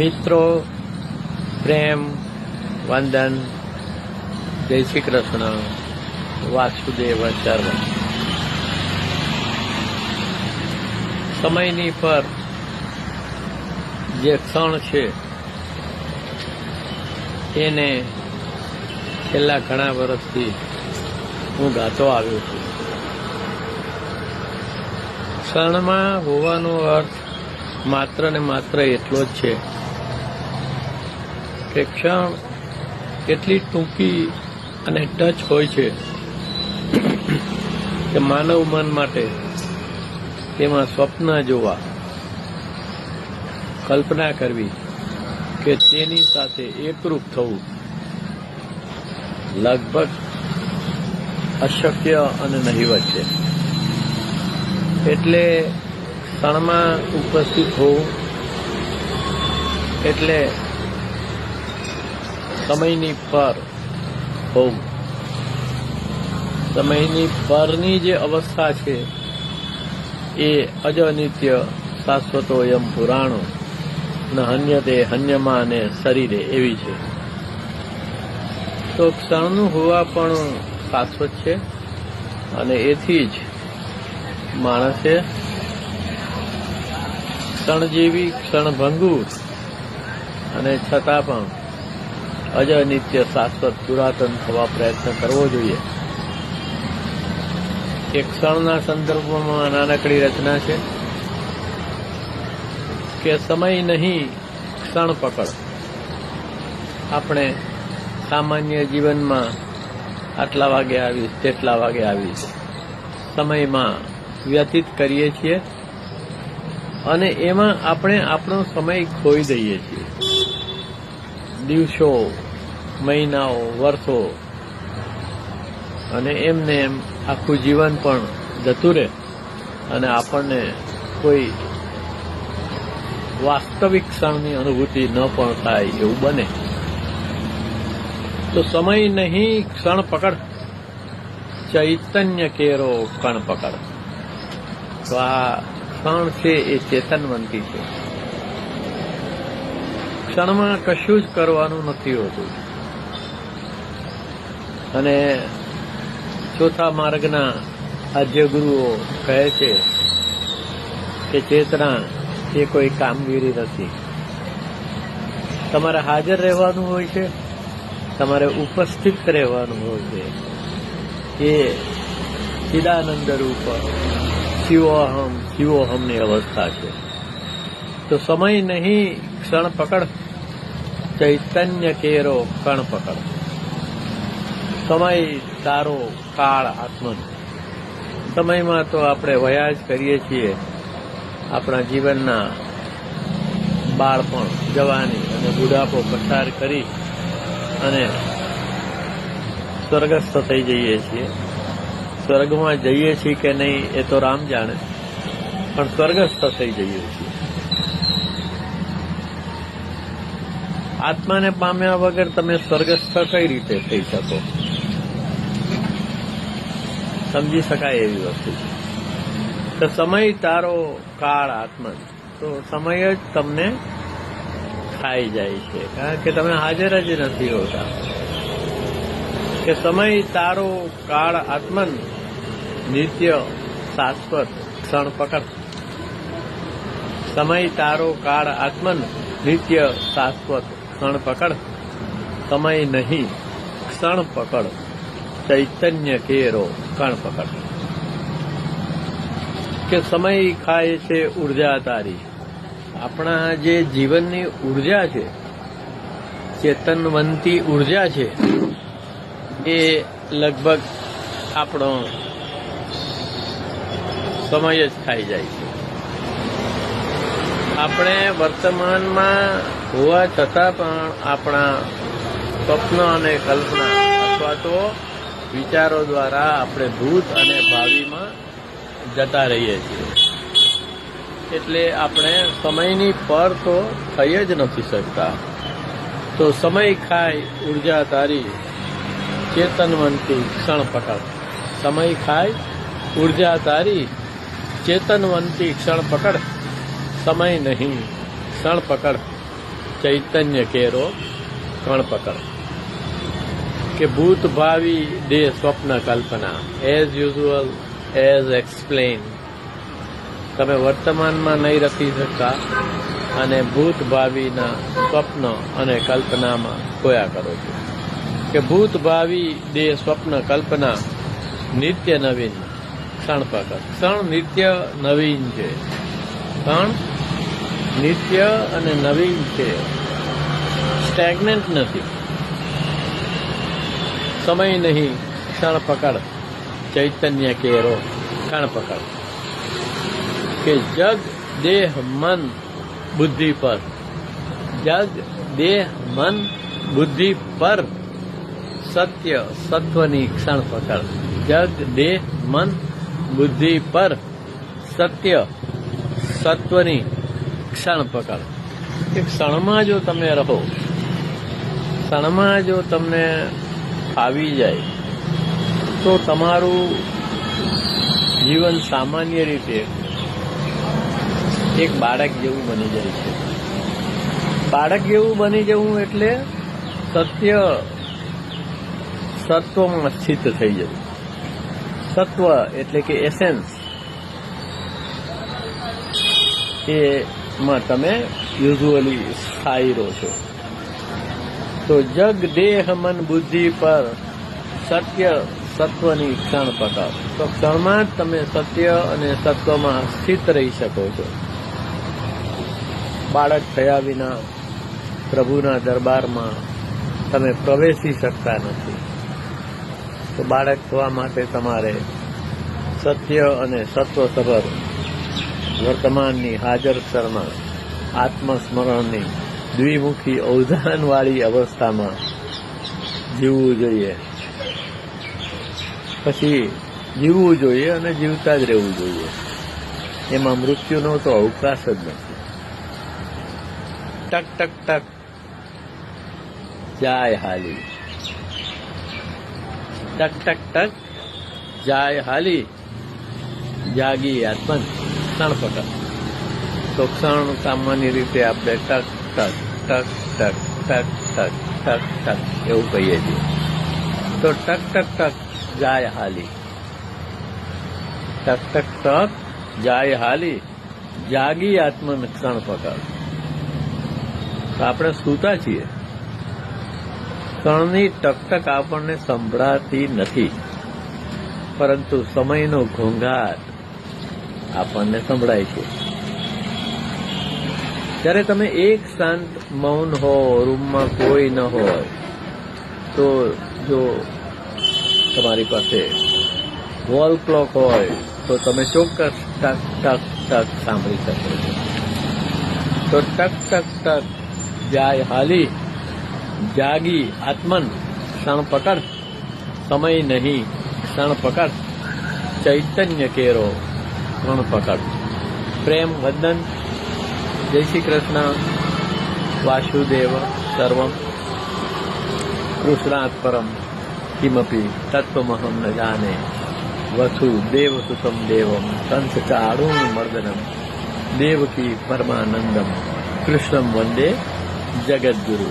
મિત્રો, પ્રેમ, વંદન, જય શ્રી કૃષ્ણ, વાસુદેવ સર્વ સમયની પર જે ક્ષણ છે, એને છેલ્લા ઘણા વર્ષથી હું ગાતો આવ્યો છું. ક્ષણમાં હોવાનો અર્થ માત્ર ને માત્ર એટલો જ છે કે ક્ષણ કેટલી ટૂંકી અને ટચ હોય છે કે માનવ મન માટે તેમાં સ્વપ્ન જોવા, કલ્પના કરવી કે તેની સાથે એકરૂપ થવું લગભગ અશક્ય અને નહિવત છે. એટલે ક્ષણમાં ઉપસ્થિત હોવું, એટલે સમયની પર હોવું સમયની પરની જે અવસ્થા છે, એ અજનિત્ય શાશ્વતો એમ પુરાણો, ન હન્યતે હન્યમાં અને શરીરે એવી છે. તો ક્ષણનું હોવા પણ શાશ્વત છે, અને એથી જ માણસે ક્ષણ જેવી ક્ષણભંગુર, અને છતાં પણ અજનિત્ય શાશ્વત પુરાતન થવા પ્રયત્ન કરવો જોઈએ. એક ક્ષણના સંદર્ભમાં નાનકડી રચના છે કે સમય નહીં, ક્ષણ પકડ. આપણે સામાન્ય જીવનમાં આટલા વાગે આવીશ, તેટલા વાગે આવીશ. સમયમાં વ્યતીત કરીએ છીએ અને એમાં આપણે આપણો સમય ખોઈ દઈએ છીએ. દિવસો, મહિનાઓ વર્ષો અને એમને એમ આખું જીવન પણ જતું રહે અને આપણને કોઈ વાસ્તવિક ક્ષણની અનુભૂતિ ન પણ થાય એવું બને. તો સમય નહીં ક્ષણ પકડ, ચૈતન્ય કેરો કણ પકડ. તો આ ક્ષણ છે એ ચેતનવંતી છે. ક્ષણમાં કશું જ કરવાનું નથી હોતું. અને ચોથા માર્ગના આદ્ય ગુરુઓ કહે છે કે ચેતના એ કોઈ કામગીરી નથી. તમારે હાજર રહેવાનું હોય છે, તમારે ઉપસ્થિત રહેવાનું હોય છે. એ ચિદાનંદ રૂપ શિવોહમ, શિવોહમની અવસ્થા છે. તો સમય નહીં, ક્ષણ પકડ. ચૈતન્ય કેરો કણ પકડ. સમય તારો કાળ આત્મન. સમયમાં તો આપણે વયા જ કરીએ છીએ. આપણા જીવનના બાળપણ, જવાની અને બુઢાપો પસાર કરી અને સ્વર્ગસ્થ થઈ જઈએ છીએ. સ્વર્ગમાં જઈએ છીએ કે નહીં એ તો રામ જાણે. પણ સ્વર્ગસ્થ થઈ જઈએ છીએ. આત્માને પામ્યા વગર તમે સ્વર્ગસ્થ કઈ રીતે થઈ શકો? સમજી શકાય એવી વસ્તુ છે. તો સમય તારો કાળ આત્મા તો સમય જ તમને ખાઈ જાય છે. કારણ કે તમે હાજર જ નથી હોતા. કે સમય તારો કાળ આત્મન નિત્ય શાશ્વત ક્ષણ પકડ. સમય તારો કાળ આત્મન નિત્ય શાશ્વત ક્ષણ પકડ. સમય નહીં, ક્ષણ પકડ. ચૈતન્ય કેરો કણ પકડ. કે સમય ખાય છે ઊર્જા તારી. આપણા જે જીવનની ઊર્જા છે, ચેતનવંતી ઊર્જા છે, એ લગભગ આપણો સમય જ ખાઈ જાય છે. આપણે વર્તમાનમાં હોવા છતાં પણ આપણા સ્વપ્ન અને કલ્પના અથવા તો વિચારો દ્વારા આપણે ભૂત અને ભાવિમાં જતા રહીએ છીએ. એટલે આપણે સમયની પર તો થઈ જ નથી શકતા. તો સમય ખાય ઊર્જા તારી, ચેતનવંતી ક્ષણ પકડ સમય ખાય ઊર્જા તારી, ચેતનવંતી ક્ષણ પકડ સમય નહીં. ક્ષણ પકડ. ચૈતન્ય કેરો કણ પકડ. કે ભૂત ભાવિ દેહ સ્વપ્ન કલ્પના. એઝ યુઝ્યુઅલ એઝ એક્સપ્લેન તમે વર્તમાનમાં નહીં રખી શકતા અને ભૂત ભાવિના સ્વપ્ન અને કલ્પનામાં ખોયા કરો છો. કે ભૂત ભાવિ દેહ સ્વપ્ન કલ્પના, નિત્ય નવીન, ક્ષણ પકડ. ક્ષણ નિત્ય નવીન છે. ક્ષણ નિત્ય અને નવીન છે. સ્ટેગ્નન્ટ નથી. સમય નહીં, ક્ષણ પકડ. ચૈતન્ય કેરો, ક્ષણ પકડ. કે જગ, દેહ, મન, બુદ્ધિ પર. જગ, દેહ, મન, બુદ્ધિ પર. સત્ય, સત્વની ક્ષણ પકડ. જગ, દેહ, મન, બુદ્ધિ પર. સત્ય, સત્વની ક્ષણ પકડ કે ક્ષણમાં જો તમે રહો, ક્ષણમાં જો તમને આવી જાય, તો તમારું જીવન સામાન્ય રીતે એક બાળક જેવું બની જાય છે. બાળક જેવું બની જવું એટલે સત્ય સત્વમાં સ્થિત થઈ જવું સત્વ એટલે કે એસેન્સ એમાં તમે યુઝુઅલી સ્થાયી રહો છો. તો જગ, દેહ, મન, બુદ્ધિ પર સત્ય, સત્વની ક્ષણ પકડ તો ક્ષણમાં જ તમે સત્ય અને સત્વમાં સ્થિત રહી શકો છો. બાળક થયા વિના પ્રભુના દરબારમાં તમે પ્રવેશી શકતા નથી. તો બાળક થવા માટે તમારે સત્ય અને સત્વસભર વર્તમાનની હાજર શરમાં, આત્મસ્મરણની દ્વિમુખી અવધાનવાળી અવસ્થામાં જીવવું જોઈએ. પછી જીવવું જોઈએ અને જીવતા જ રહેવું જોઈએ. એમાં મૃત્યુનો તો અવકાશ જ નથી. ટક ટક ટક. જાય હાલી. ટક ટક ટક. જાય હાલી. જાગી આત્મન ક્ષણ પકડ ટોકસાણ સામાન્ય રીતે આપણે ટક ટક ટક ટક ટક ટક ટક ટક એવું કહીએ છીએ. તો ટક ટક ટક જાય હાલી. ટક ટક ટક જાય હાલી. જાગી આત્મન ક્ષણ પકડ. તો આપણે સૂતા છીએ. ક્ષણની ટકટક આપણને સંભળાતી નથી. પરંતુ સમયનો ઘોંઘાટ આપણને સંભળાય છે. જ્યારે તમે એક શાંત, મૌન હો, રૂમમાં કોઈ ન હોય, તો જો તમારી પાસે વોલ ક્લોક હોય, તો તમે ચોક્કસ ટક ટક ટક સાંભળી શકો છો. તો ટક ટક ટક જાય હાલી, જાગી, આત્મન, ક્ષણ પકડ, સમય નહીં, ક્ષણ પકડ, ચૈતન્ય કેરો ક્ષણ પકડ પ્રેમ વંદન જય શ્રી કૃષ્ણ વાસુદેવ સર્વમ કૃષ્ણાત પરમ કિમપી તત્વમહમ ન જાને વસુ દેવસુતમ દેવમ કંસ ચારુણ મર્દનમ દેવકી પરમાનંદમ કૃષ્ણમ વંદે જગદ્ગુરુ